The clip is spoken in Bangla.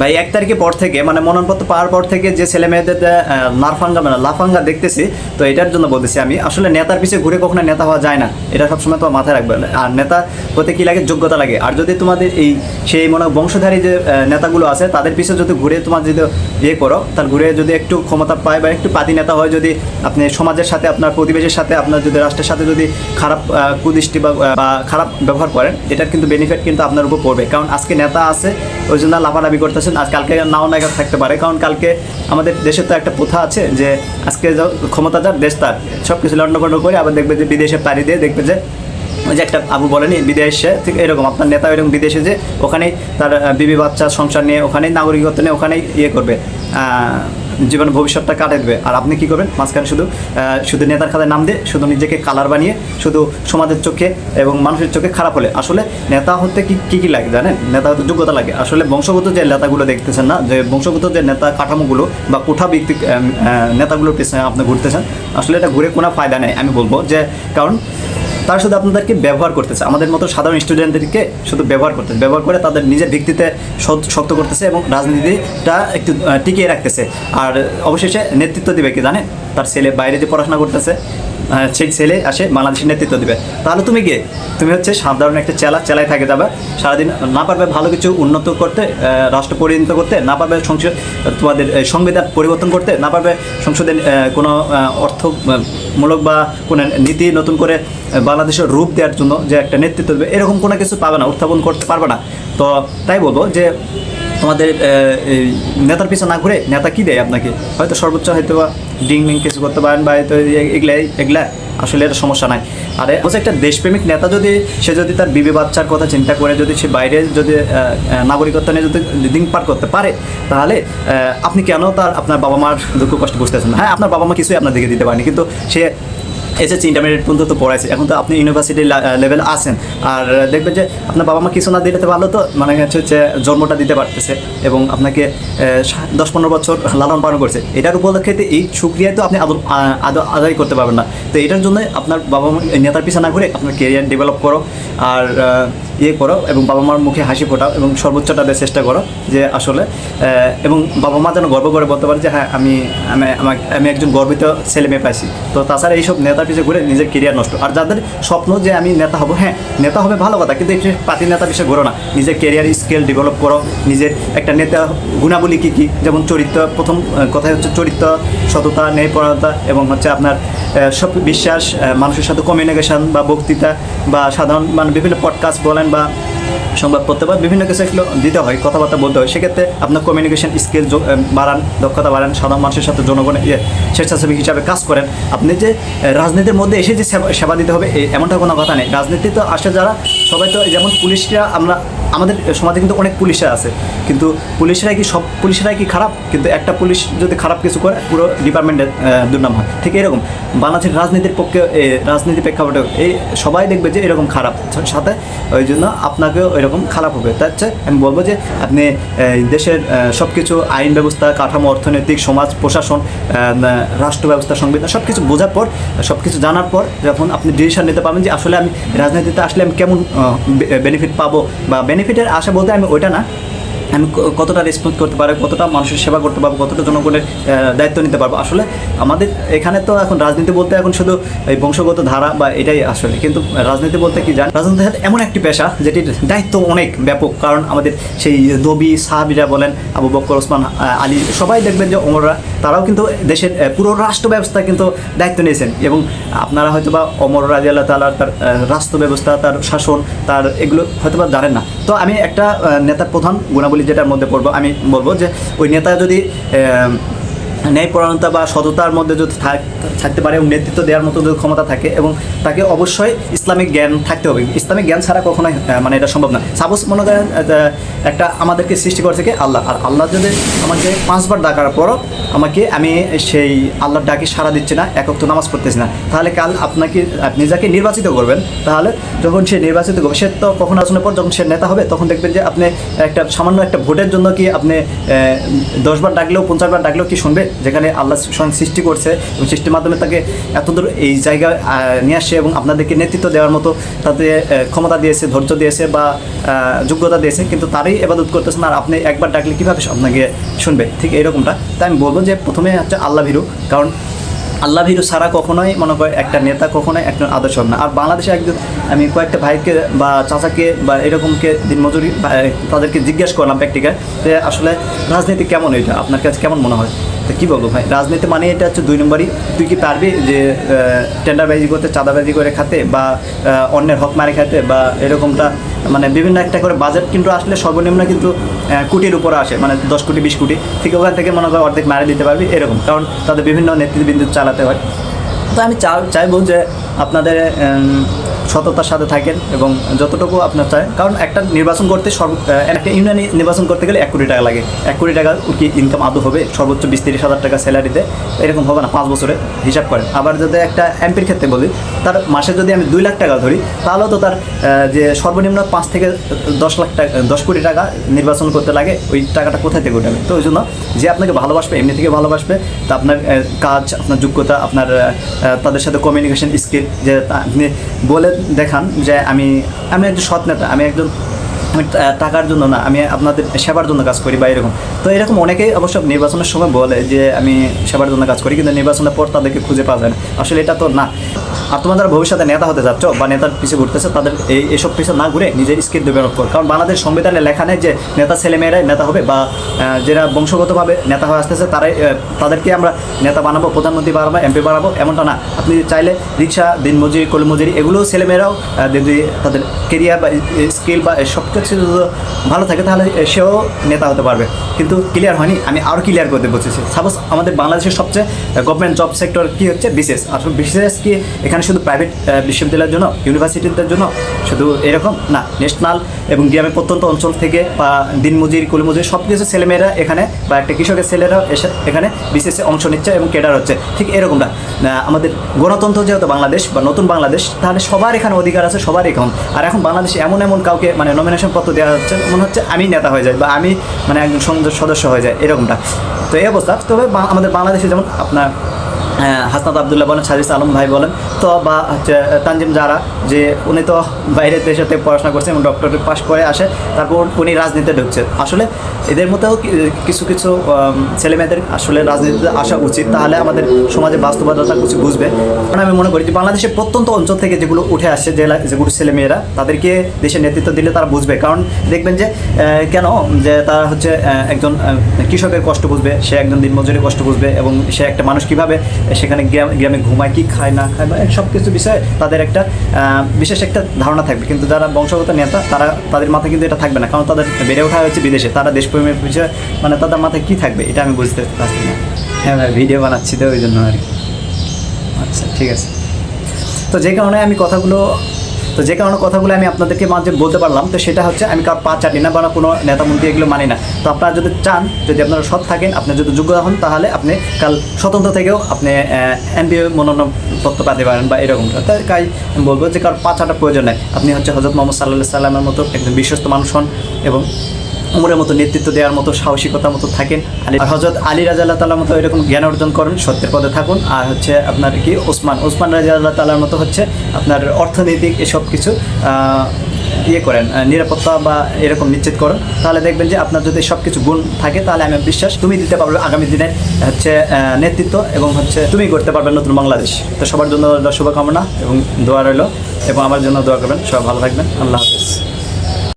ভাই, এক তারিখে পর থেকে মানে মনোনয়নপত্র পাওয়ার পর থেকে যে ছেলে মেয়েদের নারফাঙ্গা মানে লাফাঙ্গা দেখতেছি, তো এটার জন্য বলতেছি আমি, আসলে নেতার পিছিয়ে ঘুরে কখনো নেতা হওয়া যায় না। এটা সবসময় তোমার মাথায় রাখবে। আর নেতা হতে কি লাগে? যোগ্যতা লাগে। আর যদি তোমাদের এই, সেই মনে বংশধারী যে নেতাগুলো আছে, তাদের পিছিয়ে যদি ঘুরে তোমার যদি ইয়ে করো তার ঘুরে যদি একটু ক্ষমতা পায় বা একটু পাতি নেতা হয়, যদি আপনি সমাজের সাথে, আপনার প্রতিবেশের সাথে, আপনার যদি রাষ্ট্রের সাথে যদি খারাপ কুদৃষ্টি বা খারাপ ব্যবহার করেন, এটার কিন্তু বেনিফিট কিন্তু আপনার উপর পড়বে। কারণ আজকে নেতা আছে, ওই জন্য লাফালাফি করতেছেন আজ কালকে নাও নায়িকা থাকতে পারে। কারণ কালকে আমাদের দেশে তো একটা প্রথা আছে যে, আজকে ক্ষমতা যার, দেশ তার। সব কিছু লন্ডভন্ড করে আবার দেখবে যে, বিদেশে পাড়ি দিয়ে দেখবে যে, ওই যে একটা আবু বলেনি, বিদেশে, ঠিক এরকম, আপনার নেতা এরকম বিদেশে যে, ওখানেই তার বিবি বাচ্চা সংসার নিয়ে, ওখানেই নাগরিকত্ব নিয়ে, ওখানেই ইয়ে করবে। জীবন ভবিষ্যৎটা কাটে দেবে। আর আপনি কি করবেন? মাঝখানে শুধু শুধু নেতার খাতায় নাম দিয়ে শুধু নিজেকে কালার বানিয়ে শুধু সমাজের চোখে এবং মানুষের চোখে খারাপ হলে। আসলে নেতা হতে কি কী কী লাগে জানেন? নেতা হতে যোগ্যতা লাগে। আসলে বংশগত যে নেতাগুলো দেখতেছেন না যে বংশগত যে নেতা কাঠামোগুলো বা কোঠা আহ, নেতাগুলোর পেছনে আপনি ঘুরতেছেন আসলে এটা ঘুরে কোনো ফায়দা নেই আমি বলব। যে কারণ তারা শুধু আপনাদেরকে ব্যবহার করতেছে, আমাদের মতো সাধারণ স্টুডেন্টদেরকে শুধু ব্যবহার করতেছে, ব্যবহার করে তাদের নিজের ভিত্তিতে শক্ত করতেছে এবং রাজনীতিটা একটু টিকিয়ে রাখতেছে। আর অবশেষে নেতৃত্ব দিবে কি জানেন? তার ছেলে বাইরে যে পড়াশোনা করতেছে সেই ছেলে আসে বাংলাদেশের নেতৃত্ব দিবে। তাহলে তুমি কে? তুমি হচ্ছে সাধারণ একটা চেলা, চেলায় থাকে যাবে। সারাদিন না পারবে ভালো কিছু উন্নত করতে রাষ্ট্র পরিণত করতে, না পারবে সংসদ, তোমাদের সংবিধান পরিবর্তন করতে, না পারবে সংসদে কোনো অর্থমূলক বা কোনো নীতি নতুন করে বাংলাদেশের রূপ দেওয়ার জন্য যে একটা নেতৃত্ব দেবে, এরকম কোনো কিছু পাবে না, উত্থাপন করতে পারবে না। তো তাই বলব যে তোমাদের নেতার পিছনে না ঘুরে নেতা কী দেয় আপনাকে? হয়তো সর্বোচ্চ হয়তো বা ডিং মিং কিছু করতে পারেন বা এগুলাই এগুলা আসলে এটা সমস্যা নাই। আর, বলছে একটা দেশপ্রেমিক নেতা যদি, সে যদি তার বিবে বাচ্চার কথা চিন্তা করে, যদি সে বাইরে যদি নাগরিকত্ব নিয়ে যদি দিন পার করতে পারে, তাহলে আপনি কেন তার আপনার বাবা মার দুঃখ কষ্ট বুঝতেছেন হ্যাঁ আপনার বাবা মা কিছুই আপনার দিকে দিতে পারেনি, কিন্তু সে এসেছে ইন্টারমিডিয়েট পর্যন্ত তো পড়াইছে। এখন তো আপনি ইউনিভার্সিটি লেভেল আছেন। আর দেখবেন যে আপনার বাবা মা কিছু না দিলে তো ভালো তো মানে হচ্ছে জন্মটা দিতে পারতেছে এবং আপনাকে দশ পনেরো বছর লালন পালন করছে। এটার উপলক্ষে এই সুক্রিয়ায় তো আপনি আদায় করতে পারবেন না। তো এটার জন্য আপনার বাবা মা নেতার পিছনে না ঘুরে আপনার কেরিয়ার ডেভেলপ করো আর ইয়ে করো এবং বাবা মার মুখে হাসি ফোটাও এবং সর্বোচ্চটা দেওয়ার চেষ্টা করো যে আসলে এবং বাবা মা যেন গর্ব করে বলতে পারে যে হ্যাঁ আমি আমি আমি একজন গর্বিত ছেলে মেয়ে পাইছি। তো তাছাড়া এইসব নেতার পিছিয়ে ঘুরে নিজের কেরিয়ার নষ্ট। আর যাদের স্বপ্ন যে আমি নেতা হব হ্যাঁ নেতা হবে ভালো কথা, কিন্তু এই পাতি নেতা পিছিয়ে ঘুরো না। নিজের কেরিয়ার স্কিল ডেভেলপ করো, নিজের একটা নেতা গুণাবলী কী কী? যেমন চরিত্র, প্রথম কথাই হচ্ছে চরিত্র, সততা ন্যায়পরতা এবং হচ্ছে আপনার সব বিশ্বাস মানুষের সাথে কমিউনিকেশন বা বক্তৃতা বা সাধারণ মানে বিভিন্ন পডকাস্ট বলেন বা সংবাদপত্র বা বিভিন্ন কিছু এগুলো দিতে হয়, কথাবার্তা বলতে হয়। সেক্ষেত্রে আপনার কমিউনিকেশন স্কিল বাড়ান, দক্ষতা বাড়ান, সাধারণ মানুষের সাথে জনগণের ইয়ে স্বেচ্ছাসেবী হিসাবে কাজ করেন। আপনি যে রাজনীতির মধ্যে এসে যে সেবা- সেবা দিতে হবে এমনটা কোনো কথা নেই। রাজনীতি তো আসে যারা, সবাই তো যেমন পুলিশরা আমরা আমাদের সমাজে কিন্তু অনেক পুলিশরা আছে। কিন্তু পুলিশরাই কি সব পুলিশরাই কি খারাপ? কিন্তু একটা পুলিশ যদি খারাপ কিছু করে পুরো ডিপার্টমেন্টের দুর্নাম হয়। ঠিক এরকম। বাংলাদেশের রাজনীতির পক্ষে এ, রাজনীতি প্রেক্ষাপটে এই সবাই দেখবে যে এরকম খারাপ। সাথে ওই জন্য আপনাকেও এরকম খারাপ হবে। তার চেয়ে আমি বলব যে আপনি দেশের সব কিছু আইন ব্যবস্থা কাঠামো অর্থনৈতিক সমাজ প্রশাসন রাষ্ট্র ব্যবস্থা সংবিধান সব কিছু বোঝার পর সব কিছু জানার পর যখন আপনি ডিসিশন নিতে পারবেন যে আসলে আমি রাজনীতিতে আসলে আমি কেমন বেনিফিট পাবো বা বেনিফিটের আশা বলতে আমি ওইটা না। আমি কতটা রেসপন্স করতে পারব, কতটা মানুষের সেবা করতে পারব, কতটা জনগণের দায়িত্ব নিতে পারব। আসলে আমাদের এখানে তো এখন রাজনীতি বলতে এখন শুধু এই বংশগত ধারা বা এটাই আসলে। কিন্তু রাজনীতি বলতে কি জান রাজনীতি এমন একটি পেশা যেটির দায়িত্ব অনেক ব্যাপক। কারণ আমাদের সেই নবী সাহাবিরা বলেন, আবু বক্কর, ওসমান আলী, সবাই দেখবেন যে অমররা, তারাও কিন্তু দেশের পুরো রাষ্ট্র ব্যবস্থা কিন্তু দায়িত্ব নিয়েছেন। এবং আপনারা হয়তো বা অমর রাজি আল্লাহ তালার তার রাষ্ট্র ব্যবস্থা তার শাসন, তার এগুলো হয়তো বা জানেন না। তো আমি একটা নেতার প্রধান গুণাবলী যেটার মধ্যে পড়ব আমি বলব যে ওই নেতা যদি ন্যায়পরায়ণতা বা সততার মধ্যে যদি থাক- থাকতে পারে এবং নেতৃত্ব দেওয়ার মতো যদি ক্ষমতা থাকে এবং তাকে অবশ্যই ইসলামিক জ্ঞান থাকতে হবে। ইসলামিক জ্ঞান ছাড়া কখনোই মানে এটা সম্ভব না। সাপোজ মনে করেন একটা আমাদেরকে সৃষ্টি করে থেকে আল্লাহ। আর আল্লাহ যদি আমাকে পাঁচবার ডাকার পরও আমাকে আমি সেই আল্লাহর ডাকে সাড়া দিচ্ছি না একক তো নামাজ পড়তেছি না, তাহলে কাল আপনাকে, আপনি যাকে নির্বাচিত করবেন, তাহলে যখন সে নির্বাচিত করবে সে তো কখন আসনের পর যখন সে নেতা হবে, তখন দেখবেন যে আপনি একটা সামান্য একটা ভোটের জন্য কি আপনি দশবার ডাকলেও, পঞ্চাশবার ডাকলেও কি শুনবে? যেখানে আল্লাহ স্বয়ং সৃষ্টি করছে এবং সৃষ্টির মাধ্যমে তাকে এতদূর এই জায়গায় নিয়ে আসছে এবং আপনাদেরকে নেতৃত্ব দেওয়ার মতো তাদের ক্ষমতা দিয়েছে, ধৈর্য দিয়েছে বা যোগ্যতা দিয়েছে, কিন্তু তারই এবাদত করতেছেন আর আপনি একবার ডাকলে কীভাবে আপনাকে শুনবে? ঠিক এরকমটা তাই আমি বলব যে প্রথমে হচ্ছে আল্লাহ ভীরু, কারণ আল্লাহ ভীরু ছাড়া কখনোই মনে করে একটা নেতা কখনোই একজন আদর্শ না। আর বাংলাদেশে একজন, আমি কয়েকটা ভাইকে বা চাচাকে বা এরকমকে দিনমজুরি তাদেরকে জিজ্ঞেস করলাম প্র্যাকটিক্যাল যে আসলে রাজনীতি কেমন এটা? আপনার কাছে কেমন মনে হয়? তো কী বলব ভাই? রাজনীতি মানে এটা হচ্ছে দুই নম্বরই। তুই কি পারবি যে টেন্ডারবাজি করতে, চাঁদাবাজি করে খাতে বা অন্যের হক মারে খাতে বা এরকমটা মানে বিভিন্ন একটা করে বাজেট কিন্তু আসলে সর্বনিম্ন কিন্তু কোটির উপরে আসে মানে দশ কোটি, বিশ কোটি। ঠিক ওখান থেকে মনে করো অর্ধেক মারে দিতে পারবি, এরকম। কারণ তাদের বিভিন্ন নেতৃবৃন্দ চালাতে হয়। তো আমি চাইব যে আপনাদের সততার সাথে থাকেন এবং যতটুকু আপনার চায়। কারণ একটা নির্বাচন করতে সর্ব একটা ইউনিয়ন নির্বাচন করতে গেলে এক কোটি টাকা লাগে। এক কোটি টাকা কি ইনকাম আদৌ হবে? সর্বোচ্চ বিশ তিরিশ হাজার টাকা স্যালারিতে এরকম হবে না, পাঁচ বছরে হিসাব করেন। আবার যদি একটা এমপির ক্ষেত্রে বলি, তার মাসে যদি আমি দুই লাখ টাকা ধরি, তাহলেও তো তার যে সর্বনিম্ন পাঁচ থেকে দশ লাখ টাকা, দশ কোটি টাকা নির্বাচন করতে লাগে, ওই টাকাটা কোথায় থেকে উঠাবে? তো ওই জন্য যে আপনাকে ভালোবাসবে, এমনি থেকে ভালোবাসবে, তা আপনার কাজ, আপনার যোগ্যতা, আপনার তাদের সাথে কমিউনিকেশন স্কিল যে আপনি বলে দেখান যে আমি আমি একজন সৎ নেতা, আমি একজন টাকার জন্য না, আমি আপনাদের সেবার জন্য কাজ করি বা এরকম। তো এরকম অনেকেই অবশ্য নির্বাচনের সময় বলে যে আমি সেবার জন্য কাজ করি, কিন্তু নির্বাচনের পর তাদেরকে খুঁজে পাওয়া যায় না। আসলে এটা তো না। আর তোমার যারা ভবিষ্যতে নেতা হতে যাচ্ছ বা নেতার পিছিয়ে ঘুরতেছে, তাদের এই এসব পিছিয়ে না ঘুরে নিজের স্কিল ডেভেলপ কর। কারণ বাংলাদেশ সংবিধানে লেখা নেই যে নেতা ছেলেমেয়েরাই নেতা হবে বা যারা বংশগতভাবে নেতা হয়ে আসতেছে, তারাই তাদেরকে আমরা নেতা বানাবো, প্রধানমন্ত্রী বানাবো এমপি বানাবো, এমনটা না। আপনি চাইলে রিক্সা, দিনমজুরি, কলমজুরি এগুলো ছেলেমেয়েরাও যদি তাদের কেরিয়ার বা স্কিল বা সব কিছু ভালো থাকে, তাহলে সেও নেতা হতে পারবে। কিন্তু ক্লিয়ার হয়নি, আমি আরও ক্লিয়ার করতে বলতেছি সাপোজ আমাদের বাংলাদেশের সবচেয়ে গভর্নমেন্ট জব সেক্টর কি হচ্ছে? বিশেষ আসলে বিশেষ কি এখানে শুধু প্রাইভেট বিশ্ববিদ্যালয়ের জন্য ইউনিভার্সিটিদের জন্য শুধু এরকম না ন্যাশনাল এবং গ্রামের প্রত্যন্ত অঞ্চল থেকে বা দিনমজুর, কুলমজুর সব কিছু ছেলেমেয়েরা এখানে বা একটা কৃষকের ছেলেরা এসে এখানে বিশেষে অংশ নিচ্ছে এবং কেডার হচ্ছে। ঠিক এরকমটা আমাদের গণতন্ত্র যেহেতু বাংলাদেশ বা নতুন বাংলাদেশ, তাহলে সবার এখানে অধিকার আছে, সবার এখন। আর এখন বাংলাদেশে এমন এমন কাউকে মানে নমিনেশন পত্র দেওয়া হচ্ছে, মনে হচ্ছে আমি নেতা হয়ে যাই বা আমি মানে একজন সংসদ সদস্য হয়ে যায় এরকমটা তো এই অবস্থা। তবে আমাদের বাংলাদেশে যেমন আপনার হাসনাত আবদুল্লাহ বলেন, সাজিস আলম ভাই বলেন তো বা হচ্ছে তানজিম জারা, যে উনি তো বাইরের দেশেতে পড়াশোনা করছে এবং ডক্টরেট পাশ করে আসে, তারপর উনি রাজনীতিতে ঢুকছে। আসলে এদের মধ্যেও কিছু কিছু ছেলেমেয়েদের আসলে রাজনীতিতে আসা উচিত, তাহলে আমাদের সমাজে বাস্তবতা কিছু বুঝবে। কারণ আমি মনে করি যে বাংলাদেশের প্রত্যন্ত অঞ্চল থেকে যেগুলো উঠে আসছে, যে যেগুলো ছেলেমেয়েরা, তাদেরকে দেশের নেতৃত্ব দিলে তারা বুঝবে। কারণ দেখবেন যে কেন? যে তারা হচ্ছে একজন কৃষকের কষ্ট বুঝবে, সে একজন দিনমজুরের কষ্ট বুঝবে এবং সে একটা মানুষ কীভাবে সেখানে গ্রামে ঘুমায়, কি খায়, না খায়, বা সব কিছু বিষয়ে তাদের একটা বিশেষ একটা ধারণা থাকবে। কিন্তু যারা বংশগত নেতা, তারা তাদের মাথায় কিন্তু এটা থাকবে না। কারণ তাদের বেড়ে ওঠা হয়েছে বিদেশে। তারা দেশপ্রেমের বিষয়ে মানে তাদের মাথায় কী থাকবে? এটা আমি বুঝতে পারছি না। হ্যাঁ ভাই ভিডিও বানাচ্ছি তো, ওই জন্য আর কি। আচ্ছা ঠিক আছে। তো যে কারণে আমি কথাগুলো তো যে কারণে কথাগুলো আমি আপনাদেরকে মাঝে বলতে পারলাম, তো সেটা হচ্ছে আমি কার পা চাটি না বা কোনো নেতা মন্ত্রী এগুলো মানি না। তো আপনারা যদি চান, যদি আপনারা সৎ থাকেন, আপনি যদি যোগ্য হন, তাহলে আপনি কাল স্বতন্ত্র থেকেও আপনি এনপিও মনোনয়নপত্র পাতে পারেন বা এরকমটা তাই আমি বলব যে কারও পা চাটার প্রয়োজন নেই। আপনি হচ্ছে হজরত মোহাম্মদ সাল্লাহ সাল্লামের মতো একজন বিশ্বস্ত মানুষ হন এবং উমরের মতো নেতৃত্ব দেওয়ার মতো সাহসিকতার মতো থাকেন। আলী হজরত আলী রাজা আল্লাহ তালার মতো এরকম জ্ঞান অর্জন করেন, সত্যের পদে থাকুন। আর হচ্ছে আপনার কি, ওসমান ওসমান রাজা আল্লাহ তালার মতো হচ্ছে আপনার অর্থনৈতিক এসব কিছু ইয়ে করেন নিরাপত্তা বা এরকম নিশ্চিত করেন। তাহলে দেখবেন যে আপনার যদি সব কিছু গুণ থাকে, তাহলে আমি বিশ্বাস তুমি দিতে পারবে আগামী দিনের হচ্ছে নেতৃত্ব এবং হচ্ছে তুমি করতে পারবে নতুন বাংলাদেশ। তো সবার জন্য শুভকামনা এবং দোয়া রইল। এবং আমার জন্য দোয়া করবেন। সবাই ভালো থাকবেন। আল্লাহ হাফিজ।